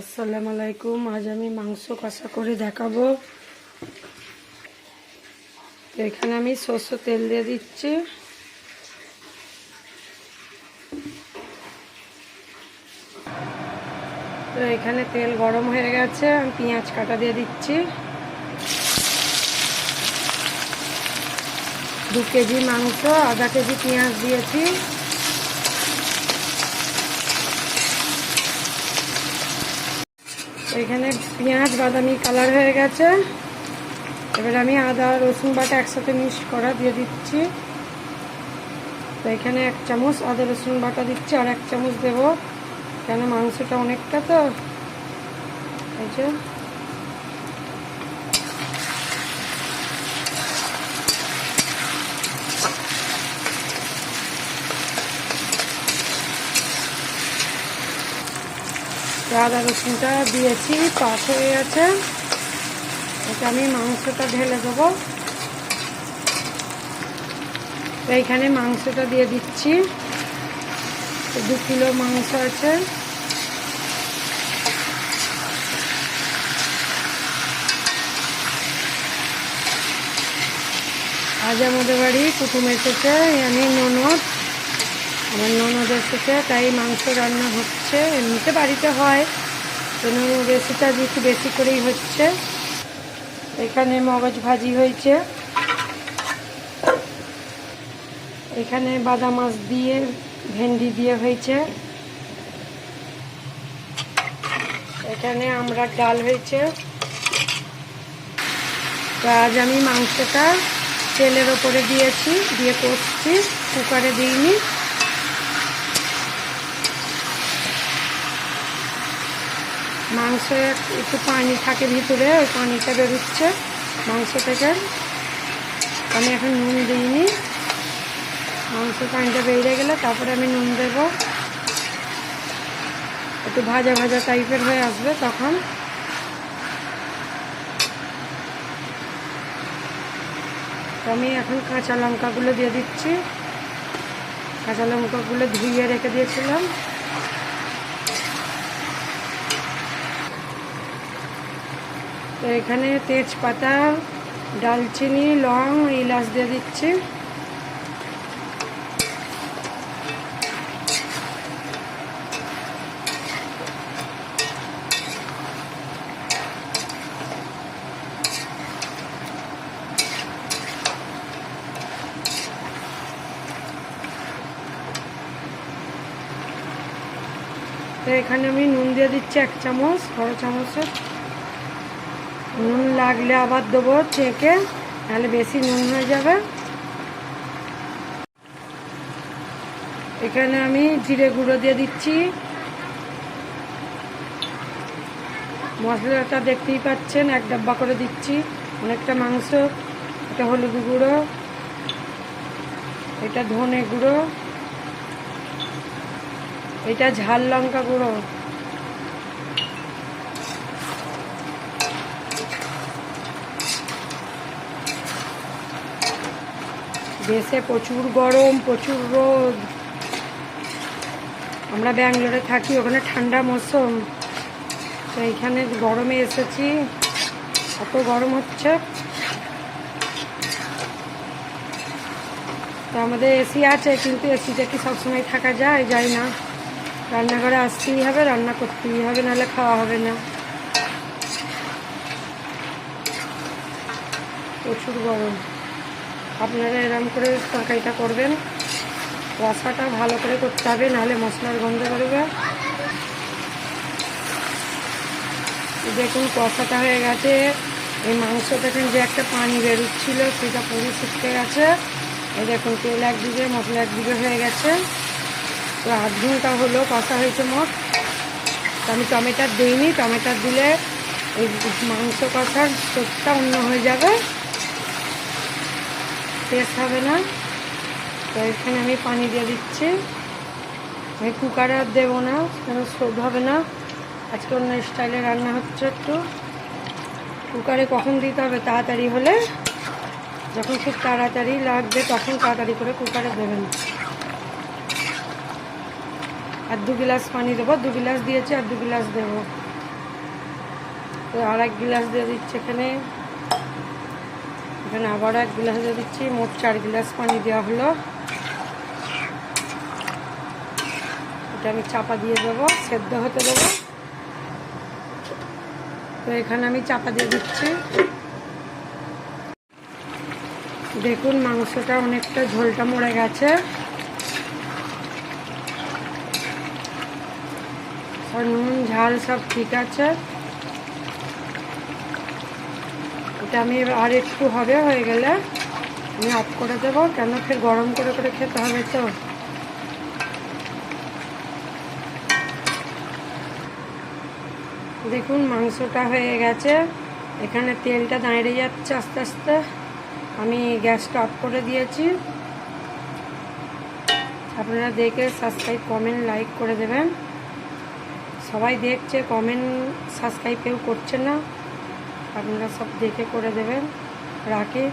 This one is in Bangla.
আসসালামু আলাইকুম। আজ আমি মাংস কষা করে দেখাবো। তো এখানে আমি সর্ষ তেল দিয়ে দিচ্ছি। তো এখানে তেল গরম হয়ে গেছে, আমি পেঁয়াজ কাটা দিয়ে দিচ্ছি। দু কেজি মাংস, আধা কেজি পেঁয়াজ দিয়েছি। এখানে পেঁয়াজ, বাদামি কালার হয়ে গেছে। এবার আমি আদা, রসুন বাটা একসাথে মিক্স করা দিয়ে দিচ্ছি। তো এখানে এক চামচ আদা, রসুন বাটা দিচ্ছি, আর এক চামচ দেবো। কেন মাংসটা অনেকটা তো? এই যে। আদা রসুনটা দিয়েছি পাক হয়ে গেছে। এটা আমি মাংসটা ঢেলে দেবো। এইখানে মাংসটা দিয়ে দিচ্ছি। দু কিলো মাংস আছে। আজ আমাদের বাড়ি কুটুম এসেছে আমি ননদ। আমার ননদ এসেছে, তাই মাংস রান্না হচ্ছে। এমনিতে বাড়িতে হয় তো আজ একটু বেশি করেই হচ্ছে। এখানে মগজ ভাজি হয়েছে। এখানে বাদাম মাছ দিয়ে, ভেন্ডি দিয়ে হয়েছে। এখানে আমরা ডাল হয়েছে। তো আজ আমি মাংসটা তেলের ওপরে দিয়েছি, দিয়ে করছি কুকারে দিইনি। মাংস একটু পানি থাকে ভিতরে, ওই পানিটা বেরোচ্ছে মাংস থেকে। আমি এখন নুন দিইনি। মাংস পানিটা বেরিয়ে গেলে তারপরে আমি নুন দেব। একটু ভাজা ভাজা টাইপের হয়ে আসবে তখন। আমি এখন কাঁচা লঙ্কাগুলো দিয়ে দিচ্ছি। কাঁচা লঙ্কাগুলো ধুইয়ে রেখে দিয়েছিলাম। তো এখানে তেজপাতা, ডালচিনি, লং ইলাচ দিয়ে দিচ্ছি। তো এখানে আমি নুন দিয়ে দিচ্ছি এক চামচ, বড় চামচের। নুন লাগলে আবার দেবো চেকে তাহলে বেশি নুন হয়ে যাবে। এখানে আমি জিরে গুঁড়ো দিয়ে দিচ্ছি। মশলাটা দেখতেই পাচ্ছেন, এক ডাব্বা করে দিচ্ছি। অনেকটা মাংস এটা হলুদ গুঁড়ো এটা ধনে গুঁড়ো, এটা ঝাল লঙ্কা গুঁড়ো। দেশে প্রচুর গরম, প্রচুর রোদ। আমরা ব্যাঙ্গালোরে থাকি, ওখানে ঠান্ডা মৌসুম। তো এইখানে গরমে এসেছি। এত গরম হচ্ছে। তো আমাদের এসি আছে, কিন্তু এসিতে কি সবসময় থাকা যায়? যায় না। রান্নাঘরে আসতেই হবে, রান্না করতেই হবে, নাহলে খাওয়া হবে না। প্রচুর গরম। আপনারা এরম করে তরকারিটা করবেন। কষাটা ভালো করে করতে হবে, নাহলে মশলার গন্ধ করবে দেখুন কষাটা হয়ে গেছে। এই মাংস থেকে যে একটা পানি বেরোচ্ছিল, সেটা পুরো শুকিয়ে গেছে। এই দেখুন তেল একদিকে, মশলা একদিকে হয়ে গেছে। তো আধ ঘণ্টা হলো কষা হয়েছে মোট। তো আমি টমেটার দিইনি টমেটার দিলে এই মাংস কষার স্বাদটা অন্য হয়ে যাবে। টেস্ট হবে না। তো এখানে আমি পানি দিয়ে দিচ্ছি। আমি কুকারে আর দেবো না, কেন শোধ হবে না। আজকে অন্য স্টাইলে রান্না হচ্ছে একটু। কুকারে কখন দিতে হবে তাড়াতাড়ি হলে? যখন খুব তাড়াতাড়ি লাগবে তখন তাড়াতাড়ি করে কুকারে দেবেন। আর দু গিলাস পানি দেবো, দু গিলাস দিয়েছি, আর দু গিলাস দেবো। তো আর এক গ্লাস দিয়ে দিচ্ছি এখানে। এখানে আবার এক গ্লাস দিয়ে দিচ্ছি। মোট চার গ্লাস পানি দেওয়া হলো। এটা আমি চাপা দিয়ে দেবো, সেদ্ধ হতে দেবো। তো এখানে আমি চাপা দিয়ে দিচ্ছি। দেখুন মাংসটা অনেকটা ঝোলটা মরে গেছে। নুন, ঝাল সব ঠিক আছে। এটা আমি আর একটু হবে, হয়ে গেলে আমি অফ করে দেবো। কেন? ফের গরম করে করে খেতে হবে তো। দেখুন, মাংসটা হয়ে গেছে। এখানে তেলটা দাঁড়িয়ে যাচ্ছে আস্তে আস্তে। আমি গ্যাসটা অফ করে দিয়েছি। আপনারা দেখে সাবস্ক্রাইব কমেন্ট লাইক করে দেবেন। সবাই দেখছে কমেন্ট সাবস্ক্রাইব কেউ করছে না। আপনারা সব দেখে করে দেবেন। রাখি